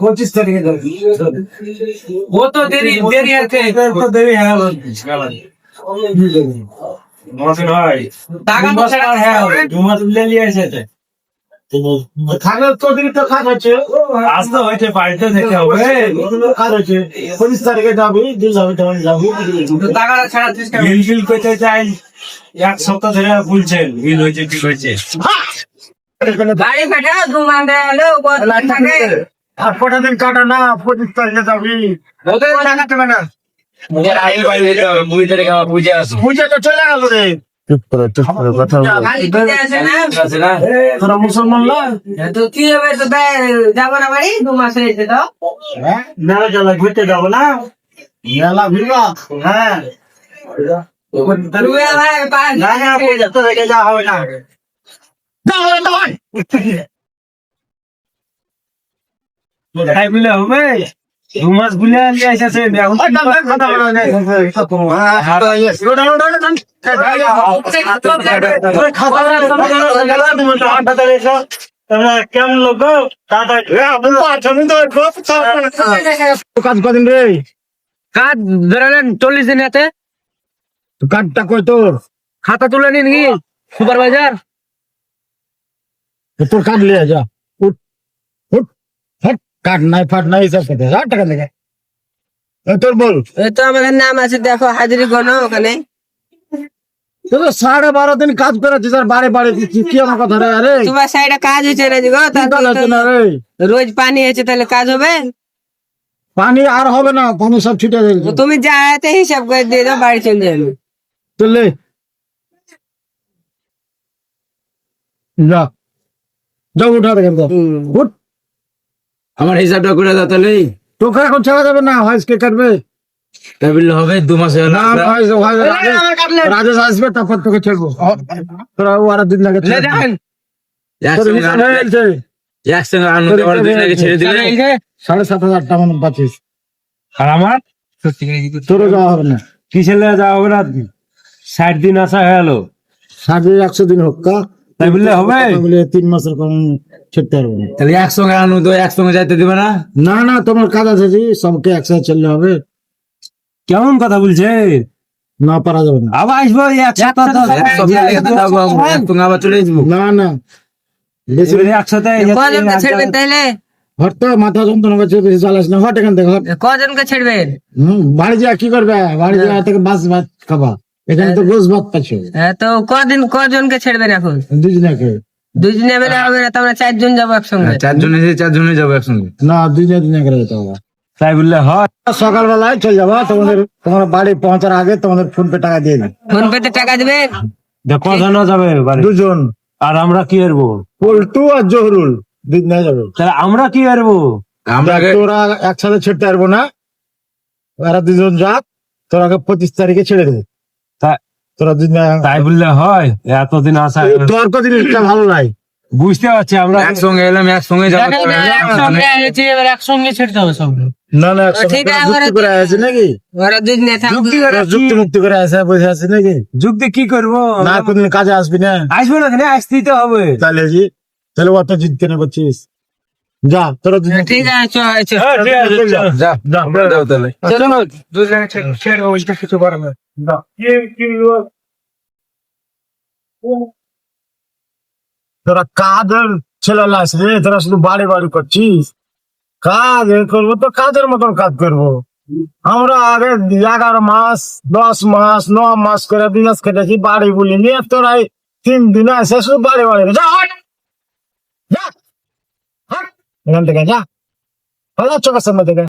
পঁচিশ তারিখে যাবি ও তো দেরি দেরি আছে দেরি হ্যাঁ মনে হয় টাকা হ্যাঁ এসেছে আসতে হয়েছে। বাড়িতে থেকে হবে। খাগ হচ্ছে পঁচিশ তারিখে যাবি দিল যাবি তখন যাবি। টাকা ছাড়া বিল বিল করতে চাই এক সপ্তাহ ধরে বলছেন বিল হয়েছে কি হয়েছে। বাড়ি কাটা দু মাস গেলো আর কটা দিন কাটা না পঁচিশ তারিখে যাবি। ওদের টাকা দেবে না। বুঝে তো চলে গেল রে। চুপ করে চুপ করে কথা বাড়ি দিতে আসে না আছে না? তোরা মুসলমান না তো কি হবে তো বে- যাবো না বাড়ি দু মাস রয়েছে তো মেলা চলা ঘুরতে যাবো না মেলা ভিড়বা হ্যাঁ রুয়া ভাই পাঁচ না না পয়সা তো রেখে যাওয়া হবে না যাও না ভাই তাই বলে হবে দু মাস বুলে নিয়ে এসেছে এখন কথা বলা নেই কেমন লোক কাজ কদিন রে কাজ ধরেন চল্লিশ দিন হাতে কাজটা কই তোর খাতা তুলে নিন কি সুপারভাইজার তোর কাট লিয়ে যা কাট নাই ফাট নাই সব খেতে যা টাকা দেখে তোর বল। এই তো আমাদের নাম আছে দেখো হাজিরি গণ ওখানে। তুই তো সাড়ে বারো দিন কাজ করেছিস আর বাড়ি বাড়ি দিচ্ছিস কি আমার কথা রে আরে? তোমার সাইডে কাজ হয়েছে রে গো তা চিন্তা লাগছে না রে। রোজ পানি হয়েছে তাহলে কাজ হবে? পানি আর হবে না পানি সব ছিটে তো যাবে তুমি যা আয়াতে হিসাব করে দিয়ে দাও বাড়ি চলে যাবে। চলে যা। যাও উঠা দেখেন তো। উঠ। আমার হিসাবটা করে দাও তাহলে। তোকে এখন ছাড়া যাবে না হাইসকে কাটবে? তাই বললে হবে দু মাস হয়ে না রাজেশ আসবে তারপর তোকে ছেড়বো। তোরা ওরা দিন লাগে সাড়ে সাত হাজার টাকা পাচ্ছিস। আর আমার? যাওয়া হবে না। কিসের যাওয়া হবে না ষাট দিন আসা হয়ে গেল। সাড়ে একশো দিন হোক কা? তাই বললে হবে? বলে তিন মাসের কম ছেড়তে পারব না। তাহলে একসঙ্গে আনন্দ একসঙ্গে যাইতে দিবে না? না না তোমার কাজ আছে জি সবকে একসাথে চললে হবে। কেমন কথা বলছে? না পারা যাবে না। আবার আসব তো- একসঙ্গে আবার চলে যাব না না। একসাথে কজনকে ছেড়বেন তাইলে? হট তো মাথা যন্ত্রণা করছে বেশি চালাস না। হট এখান থেকে কজনকে ছেড়বেন হুম, বাড়ি যা কি করবে? বাড়ি যা থেকে বাস ভাত খাবা। এখানে তো গোস ভাত পাচ্ছ হ্যাঁ তো কদিন কজনকে ছেড়বেন এখন? দুজনে দুজনে বেলা হবে না তো আমরা চারজন যাব একসঙ্গে। চারজনে চারজনে যাব একসঙ্গে। না দুজনে দুজনে করে যেতে হবে। তাই বললে হয় সকালবেলায় চলে যাবা তোমাদের তোমার বাড়ি পৌঁছার আগে তোমাদের ফোন পে টাকা দিয়ে দিই। ফোন পেতে টাকা জানা যাবে বাড়ি? দুজন। আর আমরা কি হারবো পল্টু আর জহরুল দুজনে যাবে। তাহলে আমরা কি হারবো আমরা তোরা একসাথে ছেড়তে পারব না। এরা দুজন যাক তোরা পঁচিশ তারিখে ছেড়ে দেবে তা- তোরা দুজনে তাই বললে হয় এতদিন আসা তোর কদিন জিনিসটা ভালো নাই। বুঝতে পারছি আমরা একসঙ্গে এলাম একসঙ্গে যাব। একসঙ্গে এসেছি, এবার একসঙ্গে ছেড়তে হবে সব। না না যুক্তি করে আছে নাকি? যুক্তি মুক্তি করে আছে বসে আছে নাকি? যুক্তি কি করব? না কোনদিন কাজে আসবি না। আসব না কেন? আসতেই তো হবে। তাহলে জি তাহলে অত জিততে না করছিস? যা তোরা দুজন ঠিক আছে। হ্যাঁ। যা আমরা যাও তাহলে। চলো। দুজনে ছেড়ে ওইটা কিছু করে না তোরা কাজের ছেলে লাস রে তোরা শুধু বাড়ি বাড়ি করছিস কাজ এ করব তো কাজের মতন কাজ করব আমরা আগে এগারো মাস দশ মাস ন মাস করে বিনাশ কেটেছি বাড়ি বলি নিয়ে তোরা এই তিন দিনে এসে শুধু বাড়ি বাড়ি যা হট! যা হট! এখান থেকে যা চোখের সামনে থেকে